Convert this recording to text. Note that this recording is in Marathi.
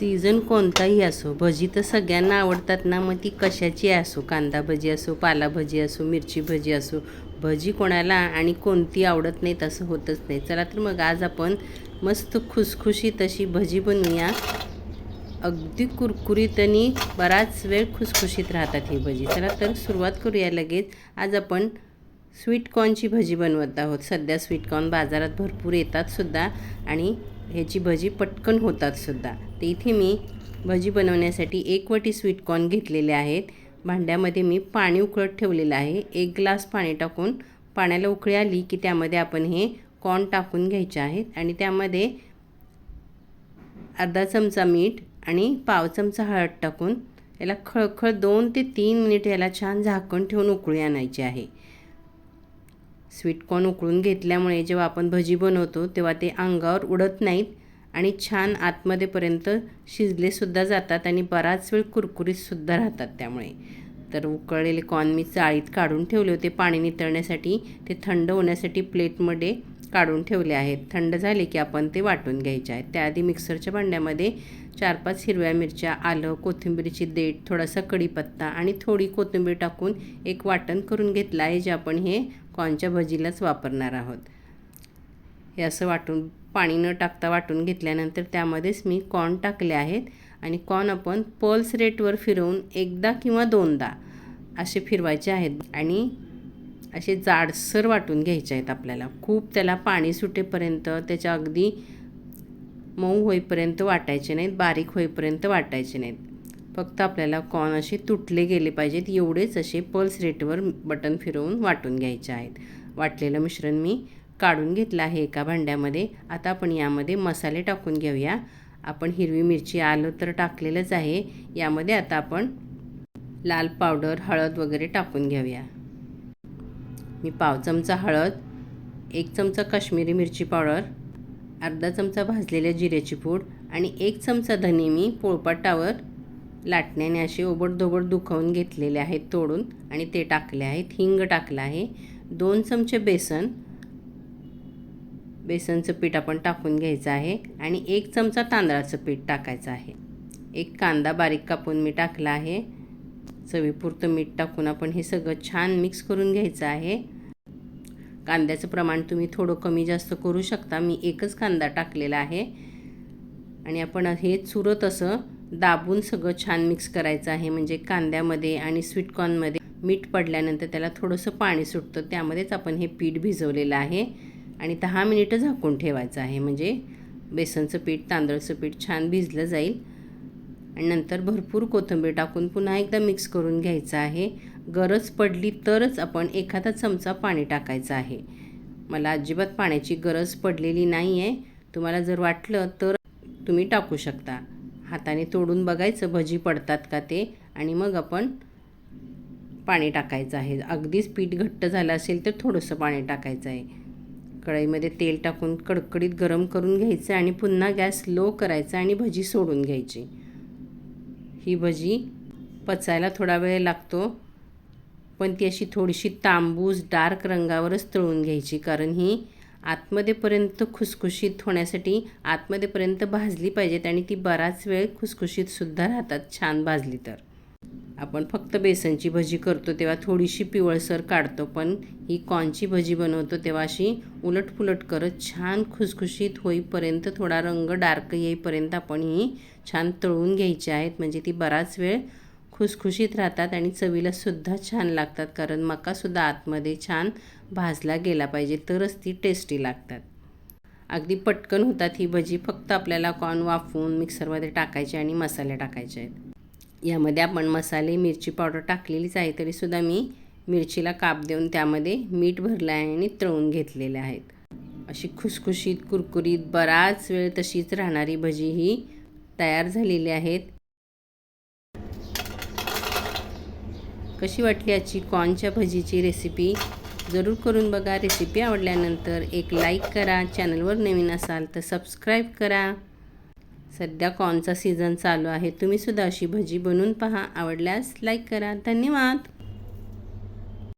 सीझन कोणताही असो भजी तर सगळ्यांना आवडतात ना. मग ती कशाची असो? कांदा भजी असो पालाभजी असो मिरची भजी असो भजी कोणाला आणि कोणती आवडत नाही तसं होतच नाही. चला तर मग आज आपण मस्त खुसखुशीत अशी भजी बनवूया. अगदी कुरकुरीत आणि बराच वेळ खुसखुशीत राहतात ही भजी. चला तर सुरुवात करूया लगेच. आज आपण स्वीट कॉर्नची भजी बनवत आहोत. सध्या स्वीट कॉर्न बाजारात भरपूर येतात सुद्धा आणि ह्याची भजी पटकन होतात सुद्धा. तर इथे मी भजी बनवण्यासाठी एक वाटी स्वीट कॉर्न घेतलेले आहेत. भांड्यामध्ये मी पाणी उकळत ठेवलेलं आहे. एक ग्लास पाणी टाकून पाण्याला उकळी आली की त्यामध्ये आपण हे कॉर्न टाकून घ्यायचे आहेत. आणि त्यामध्ये अर्धा चमचा मीठ आणि पाव चमचा हळद टाकून याला खळखळ दोन ते तीन मिनिट याला छान झाकण ठेवून उकळी आणायची आहे. स्वीट कॉर्न उकळून घेतल्यामुळे जेव्हा आपण भजी बनवतो तेव्हा ते अंगावर उडत नाहीत आणि छान आतमध्येपर्यंत शिजलेसुद्धा जातात आणि बराच वेळ कुरकुरीतसुद्धा राहतात त्यामुळे. तर उकळलेले कॉर्न मी चाळीत काढून ठेवले होते पाणी नितळण्यासाठी. ते थंड होण्यासाठी प्लेटमध्ये काढून ठेवले आहेत. थंड झाले की आपण ते वाटून घ्यायचे आहेत. त्याआधी मिक्सरच्या भांड्यामध्ये चार पाच हिरव्या मिरच्या आलं कोथिंबीरीची देठ थोडासा कढीपत्ता आणि थोडी कोथिंबीर टाकून एक वाटण करून घेतलं आहे जे आपण हे कॉर्नच्या भजीलाच वापरणार आहोत. हे असं वाटून पाणी न टाकता वाटून घेतल्यानंतर त्यामध्येच मी कॉर्न टाकले आहेत आणि कॉर्न आपण पल्स रेटवर फिरवून एकदा किंवा दोनदा असे फिरवायचे आहेत. आणि असे जाडसर वाटून घ्यायचे आहेत आपल्याला. खूप त्याला पाणी सुटेपर्यंत त्याच्या अगदी मऊ होईपर्यंत वाटायचे नाहीत बारीक होईपर्यंत वाटायचे नाहीत. फक्त आपल्याला कॉर्न असे तुटले गेले पाहिजेत एवढेच असे पल्स रेटवर बटन फिरवून वाटून घ्यायचे आहेत. वाटलेलं मिश्रण मी काढून घेतलं आहे एका भांड्यामध्ये. आता आपण यामध्ये मसाले टाकून घेऊया. आपण हिरवी मिरची आलं तर टाकलेलंच आहे. यामध्ये आता आपण लाल पावडर हळद वगैरे टाकून घेऊया. मी पाव चमचा हळद एक चमचा काश्मीरी मिरची पावडर अर्धा चमचा भाजलेल्या जिऱ्याची पूड आणि एक चमचा धने मी पोळपाटावर लाटण्याने असे ओबडधोबड दुखवून घेतलेले आहेत तोडून आणि ते टाकले आहेत. हिंग टाकलं आहे. दोन चमचे बेसन. बेसनचं पीठ आपण टाकून घ्यायचं आहे आणि एक चमचा तांदळाचं पीठ टाकायचं आहे. एक कांदा बारीक कापून मी टाकला आहे. चवीपुरतं मीठ टाकून आपण हे सगळं छान मिक्स करून घ्यायचं आहे. कांद्याचं प्रमाण तुम्ही थोडं कमी जास्त करू शकता. मी एकच कांदा टाकलेला आहे. आणि आपण हे चुरत असं दाबून सगळं छान मिक्स करायचं आहे. म्हणजे कांद्यामध्ये आणि स्वीटकॉर्नमध्ये मीठ पडल्यानंतर त्याला थोडंसं पाणी सुटतं. त्यामध्येच आपण हे पीठ भिजवलेलं आहे. आणि दहा मिनिटं झाकून ठेवायचं आहे. म्हणजे बेसनचं पीठ तांदळाचं पीठ छान भिजलं जाईल. आणि नंतर भरपूर कोथिंबीर टाकून पुन्हा एकदा मिक्स करून घ्यायचं आहे. गरज पडली तरच आपण एखादा चमचा पाणी टाकायचं आहे. मला अजिबात पाण्याची गरज पडलेली नाही आहे तुम्हाला जर वाटलं तर तुम्ही टाकू शकता. हाताने तोडून बघायचं भजी पडतात का ते? आणि मग आपण पाणी टाकायचं आहे. अगदीच पीठ घट्ट झालं असेल तर थोडंसं पाणी टाकायचं आहे. कढईमध्ये तेल टाकून कडकडीत गरम करून घ्यायचं आणि पुन्हा गॅस लो करायचा आणि भजी सोडून घ्यायची. ही भजी पचायला थोडा वेळ लागतो. पण ती अशी थोडीशी तांबूस डार्क रंगावरच तळून घ्यायची कारण ही आतमध्येपर्यंत खुसखुशीत होण्यासाठी आतमध्येपर्यंत भाजली पाहिजेत आणि ती बराच वेळ खुसखुशीतसुद्धा राहतात छान भाजली तर. आपण फक्त बेसनची भजी करतो तेव्हा थोडीशी पिवळसर काढतो पण ही कॉनची भजी बनवतो तेव्हा अशी उलटपुलट करत छान खुसखुशीत होईपर्यंत थोडा रंग डार्क येईपर्यंत आपण ही छान तळून घ्यायची आहेत म्हणजे ती बराच वेळ खुसखुशीत राहतात आणि चवीला सुद्धा छान लागतात कारण मकासुद्धा आतमध्ये छान भाजला गेला पाहिजे तरच ती टेस्टी लागतात. अगदी पटकन होतात ही भजी फक्त आपल्याला कॉर्न वाफवून मिक्सरमध्ये टाकायचे आणि मसाले टाकायचे आहेत. यामध्ये आपण मसाले मिरची पावडर टाकलेलीच आहे तरीसुद्धा मी मिरचीला काप देऊन त्यामध्ये मीठ भरलं आहे आणि तळून घेतलेले आहेत. अशी खुसखुशीत कुरकुरीत बराच वेळ तशीच राहणारी भजी ही तयार झालेली आहेत. कशी वाटली आजची कॉर्नच्या भजीची रेसिपी जरूर करून बघा. रेसिपी आवडल्यानंतर एक लाईक करा. चॅनलवर नवीन असाल तर सबस्क्राईब करा. सध्या कॉर्नचा सीझन चालू आहे. तुम्हीसुद्धा अशी भजी बनवून पहा. आवडल्यास लाईक करा. धन्यवाद.